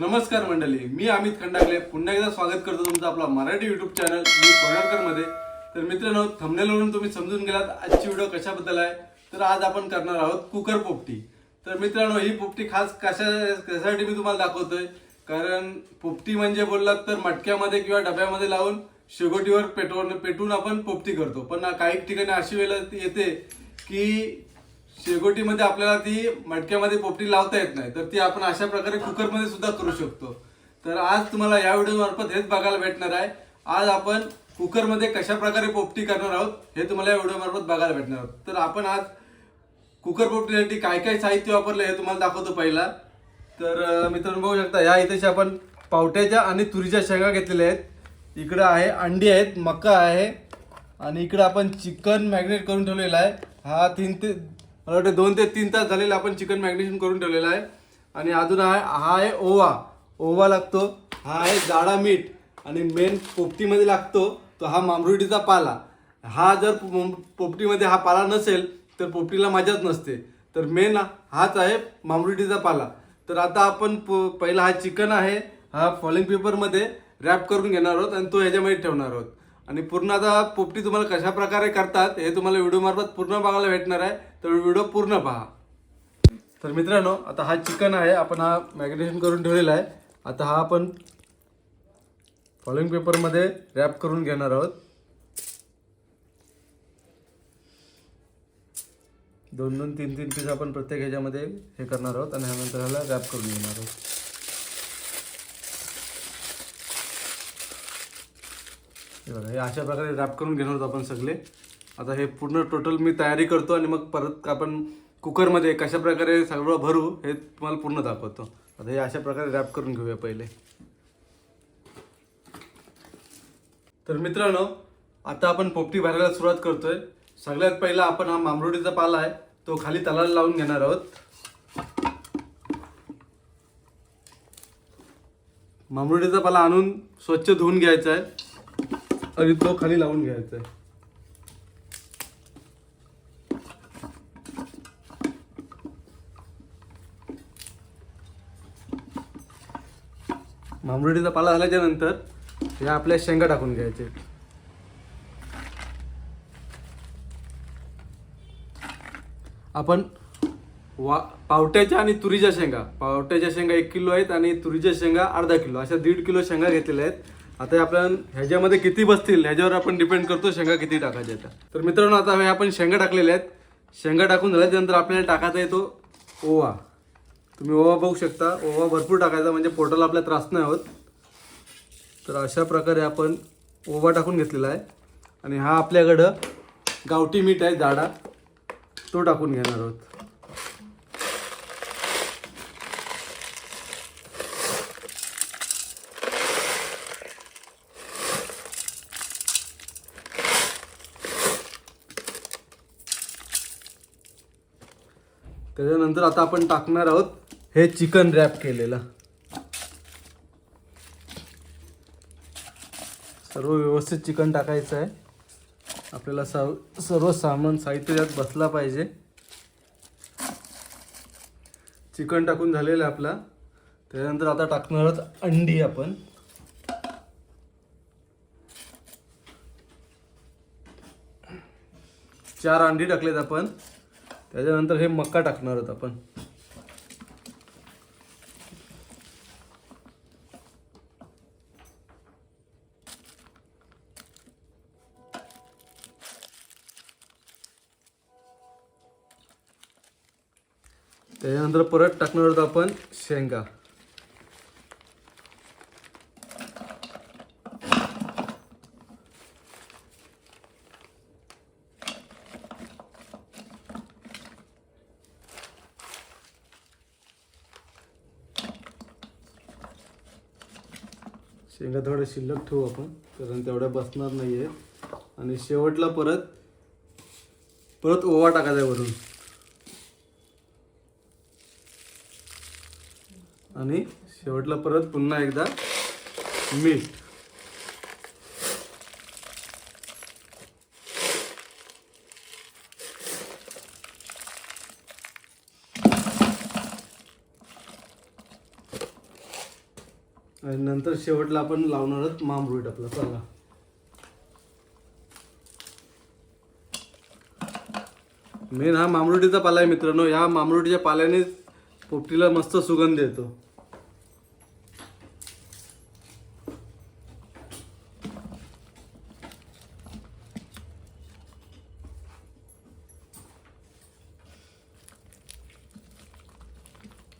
नमस्कार मंडळी मी अमित खंडागले. पुन्हा एकदा स्वागत करतो तुमचं आपला मराठी युट्यूब चॅनल मी कोणारकरमध्ये. तर मित्रांनो थंबनेलवरून तुम्ही समजून गेलात आजची व्हिडिओ कशाबद्दल आहे. तर आज आपण करणार आहोत कुकर पोपटी. तर मित्रांनो ही पोपटी खास कशा कशासाठी मी तुम्हाला दाखवतोय? कारण पोपटी म्हणजे बोललात तर मटक्यामध्ये किंवा डब्यामध्ये लावून शेगोटीवर पेटवून पेटून आपण पोपटी करतो. पण काही ठिकाणी अशी वेळ येते की शेगोटीमध्ये आपल्याला ती मटक्यामध्ये पोपटी लावता येत नाही. तर ती आपण अशा प्रकारे कुकरमध्ये सुद्धा करू शकतो. तर आज तुम्हाला या व्हिडिओमार्फत हेच बघायला भेटणार आहे. आज आपण कुकरमध्ये कशा प्रकारे पोपटी करणार आहोत हे तुम्हाला या व्हिडिओमार्फत बघायला भेटणार आहोत. तर आपण आज कुकर पोपटीसाठी काय काय साहित्य वापरलं हे तुम्हाला दाखवतो पहिला. तर मित्रांनो बघू शकता या इथे आपण पावट्याच्या आणि तुरीच्या शेंगा घेतलेल्या आहेत. इकडं आहे अंडी आहेत मका आहे. आणि इकडं आपण चिकन मॅग्नेट करून ठेवलेला आहे. हा तीन ते मला वाटतं दोन ते तीन तास झालेलं आपण चिकन मॅग्नेशन करून ठेवलेलं आहे. आणि अजून आहे हा आहे ओवा. ओवा लागतो. हा आहे जाडा मीठ. आणि मेन पोपटीमध्ये लागतो तो हा मामरुडीचा पाला. हा जर पोपटीमध्ये हा पाला नसेल तर पोपटीला मजाच नसते. तर मेन हाच आहे मामरुडीचा पाला. तर आता आपण प- पहिला हा चिकन आहे हा फॉलिंग पेपरमध्ये रॅप करून घेणार आहोत आणि तो ह्याच्यामध्ये ठेवणार आहोत. आणि पूर्ण आता पोपटी तुम्हाला कशा प्रकारे करतात हे तुम्हाला व्हिडिओ मार्फत पूर्ण बघायला भेटणार आहे. तर व्हिडिओ पूर्ण पहा. तर मित्रांनो आता हा चिकन आहे. आपण हा मॅग्नेशन करून ठेवलेला आहे. आता हा आपण फॉलिंग पेपरमध्ये रॅप करून घेणार आहोत. दोन दोन तीन तीन पीस आपण प्रत्येक ह्याच्यामध्ये हे करणार आहोत आणि ह्यानंतर ह्याला रॅप करून घेणार आहोत. हे बघा हे अशा प्रकारे रॅप करून घेणार आहोत आपण सगळे. आता हे पूर्ण टोटल मी तयारी करतो आणि मग परत आपण कुकरमध्ये कशा प्रकारे सगळं भरू हे तुम्हाला पूर्ण दाखवतो. आता हे अशा प्रकारे रॅप करून घेऊया पहिले. तर मित्रांनो आता आपण पोपटी भरायला सुरुवात करतोय. सगळ्यात पहिला आपण हा मामरुटीचा पाला आहे तो खाली तलाला लावून घेणार आहोत. मामरुटीचा पाला आणून स्वच्छ धुवून घ्यायचा आहे. आणि तो खाली लावून घ्यायचा आहे. पाला झाल्याच्यानंतर या आपल्या शेंगा टाकून घ्यायचे. आपण वा पावट्याच्या आणि तुरीच्या शेंगा. पावट्याच्या शेंगा एक किलो आहेत आणि तुरीच्या शेंगा अर्धा किलो. अशा दीड किलो शेंगा घेतलेल्या आहेत. आता आपण ह्याच्यामध्ये किती बसतील ह्याच्यावर आपण डिपेंड करतो शेंगा किती टाकायच्या त्या तर मित्रांनो आता हे आपण शेंगा टाकलेल्या आहेत. शेंगा टाकून झाल्याच्यानंतर आपल्याला टाकायचा येतो ओवा. तुम्ही ओवा बघू शकता. ओवा भरपूर टाकायचा म्हणजे पोटाला आपल्या त्रास नाही होत. तर अशा प्रकारे आपण ओवा टाकून घेतलेला आहे. आणि हा आपल्याकडं गावठी मीठ आहे जाडा. तो टाकून घेणार आहोत. त्याच्यानंतर आता आपण टाकणार आहोत हे चिकन रॅप केलेलं. सर्व व्यवस्थित चिकन टाकायचं आहे. आपल्याला सर्व सर्व सामान साहित्य त्यात बसला पाहिजे. चिकन टाकून झालेलं आहे आपला. त्याच्यानंतर आता टाकणार आहोत अंडी आपण. चार अंडी टाकलेत आपण. त्याच्यानंतर हे मक्का टाकणार आहोत आपण. त्याच्यानंतर परत टाकणार आहोत आपण शेंगा. शेंगा थोड्या शिल्लक ठेवू आपण कारण तेवढ्या बसणार नाही आहे आणि शेवटला परत परत ओवा टाकायचा वरून. आणि शेवटला परत पुन्हा एकदा मीठ. आणि शेवटला आपण लावणार आहोत मामरूट आपला. चला. मेन हा मामरोटीचा पाला आहे मित्रांनो. ह्या मामरोटीच्या पाल्याने पोपटीला मस्त सुगंध येतो.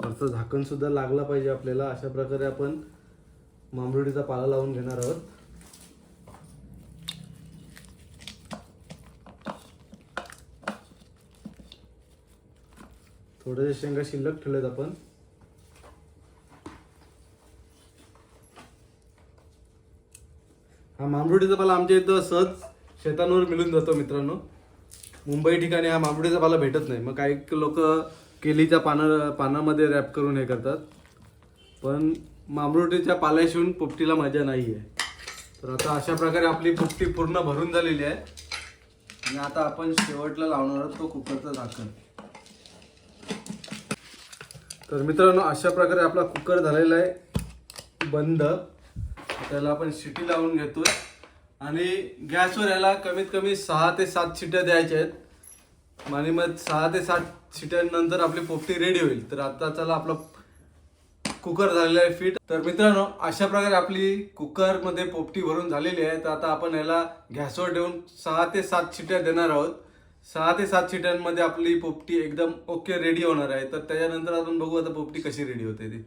वरचं झाकण सुद्धा लागला पाहिजे आपल्याला. अशा प्रकारे आपण मामरुटीचा पाला लावून घेणार आहोत. थोडेसे शेंगा शिल्लक ठेवलेत आपण. हा मामरुटीचा पाला आमच्या इथं सहज शेतांवर मिळून जातो मित्रांनो. मुंबई ठिकाणी हा मामरुटीचा पाला भेटत नाही. मग काही लोक केलीच्या पानं पानामध्ये रॅप करून हे करतात. पण मामरोटीच्या पाल्याशिवून पोपटीला मजा नाही आहे. तर आता अशा प्रकारे आपली पोपटी पूर्ण भरून झालेली आहे. आणि आता आपण शेवटला लावणार आहोत तो कुकरचा झाकण. तर मित्रांनो अशा प्रकारे आपला कुकर झालेला आहे. बंद. त्याला आपण शिटी लावून घेतोय. आणि गॅसवर याला कमीत कमी सहा ते सात शिट्या द्यायच्या आहेत. आणि मग सहा ते सात शिट्यांनंतर आपली पोपटी रेडी होईल. तर आता चला आपला कुकर झालेला आहे फिट तर मित्रांनो अशा प्रकारे आपली कुकरमध्ये पोपटी भरून झालेली आहे. तर आता आपण याला गॅसवर ठेवून सहा ते सात शिट्या देणार आहोत. सहा ते सात शिट्यांमध्ये आपली पोपटी एकदम ओके रेडी होणार आहे. तर त्याच्यानंतर आपण बघू आता पोपटी कशी रेडी होते ती.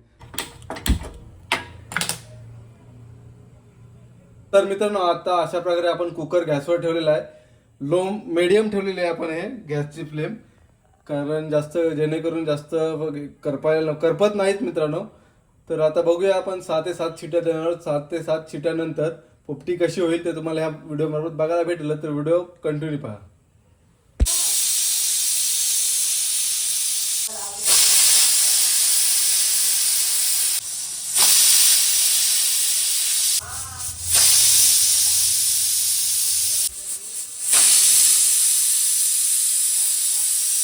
तर मित्रांनो आता अशा प्रकारे आपण कुकर गॅसवर ठेवलेला आहे. लो मीडियम ठेवलेली आहे आपण हे गॅसची फ्लेम कारण जास्त जेणेकरून जास्त करपायला करपत नाहीत मित्रांनो. तर आता बघूया आपण सहा ते सात शिट्या देणार सात ते सात शिट्यानंतर पोपटी कशी होईल ते तुम्हाला ह्या व्हिडिओ मार्फत बघायला भेटलं. तर व्हिडिओ कंटिन्यू पहा.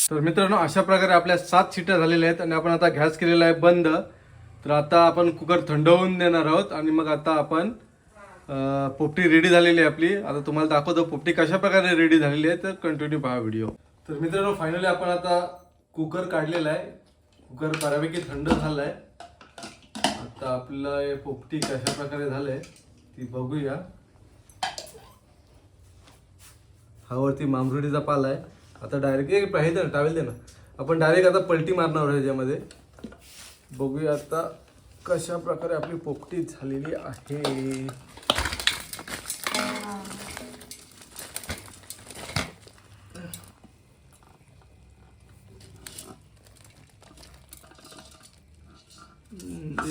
तर मित्रांनो अशा प्रकारे आपल्या सात शिट्या झालेल्या आहेत आणि आपण आता गॅस केलेला आहे बंद. तर आता आपण कुकर थंड होऊन देणार आहोत आणि मग आता आपण पोपटी रेडी झालेली आहे आपली. आता तुम्हाला दाखवतो पोपटी कशा प्रकारे रेडी झालेली आहे तर कंटिन्यू पहा व्हिडिओ तर मित्रांनो फायनली आपण आता कुकर काढलेला आहे. कुकर बऱ्यापैकी थंड झाला आहे आता आपलं हे पोपटी कशा प्रकारे झालंय ती बघूया. हावरती मामरुडीचा पाला आहे. आता डायरेक्ट पाहिजे हे ना टावेल दे ना. आपण डायरेक्ट आता पलटी मारणार आहे ह्याच्यामध्ये बघूया आता कशा प्रकारे आपली पोपटी झालेली आहे.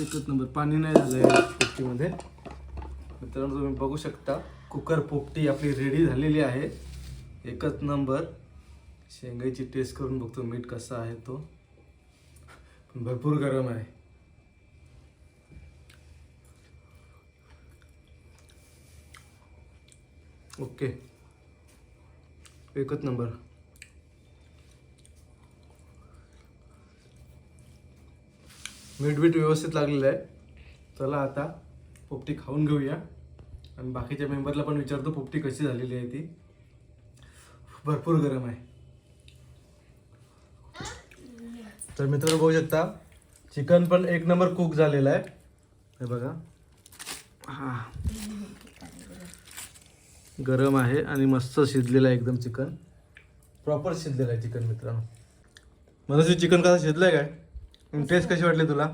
एकच नंबर. पाणी नाही झालंय पोपटीमध्ये. मित्रांनो तुम्ही बघू शकता कुकर पोपटी आपली रेडी झालेली आहे. एकच नंबर. शेंगाची टेस्ट करून बघतो मीठ कसा आहे तो. भरपूर गरम आहे. ओके. एकच नंबर. मीठ बीठ व्यवस्थित लागलेलं आहे. चला आता पोपटी खाऊन घेऊया. आणि बाकीच्या मेंबरला पण विचारतो पोपटी कशी झालेली आहे ती. भरपूर गरम आहे. तर मित्रांनो बघू शकता चिकन पण एक नंबर कुक झालेलं आहे. हे बघा. हा. गरम आहे आणि मस्त शिजलेलं आहे एकदम चिकन. प्रॉपर शिजलेलं आहे चिकन मित्रांनो. मला चिकन कसं शिजलंय काय? टेस्ट कशी वाटली तुला?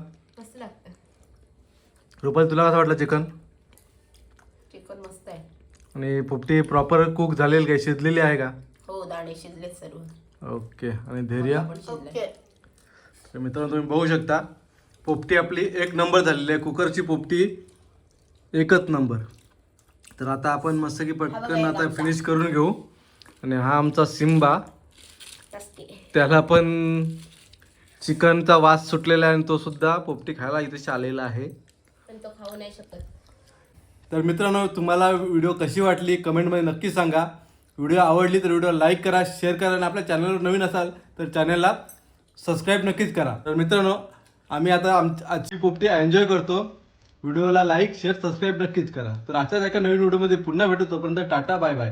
रुपाल तुला कसं वाटलं चिकन? चिकन मस्त आहे. आणि पोपटी प्रॉपर कुक झालेली काय शिजलेली आहे का? हो दाणे शिजलेत सर्व. ओके आणि धैर्य. तर मित्रांनो तुम्ही बघू शकता पोपटी आपली एक नंबर झालेली आहे. कुकरची पोपटी एकच नंबर तर आता आपण मस्त की पटकन आता फिनिश करून घेऊ. आणि हा आमचा सिम्बा. त्याला पण चिकनचा वास सुटलेला आहे आणि तो सुद्धा पोपटी खायला इथे आलेला आहे. पण तो खाऊ नाही शकत. तर मित्रांनो तुम्हाला व्हिडिओ कशी वाटली कमेंटमध्ये नक्की सांगा. व्हिडिओ आवडली तर व्हिडिओ लाईक करा शेअर करा आणि आपल्या चॅनलवर नवीन असाल तर चॅनलला सबस्क्राईब नक्कीच करा. तर मित्रांनो आम्ही आता आम आजची पोपटी एन्जॉय करतो. व्हिडिओला लाईक शेअर सबस्क्राईब नक्कीच करा. तर अशाच एका नवीन व्हिडिओमध्ये पुन्हा भेटू. तोपर्यंत टाटा बाय बाय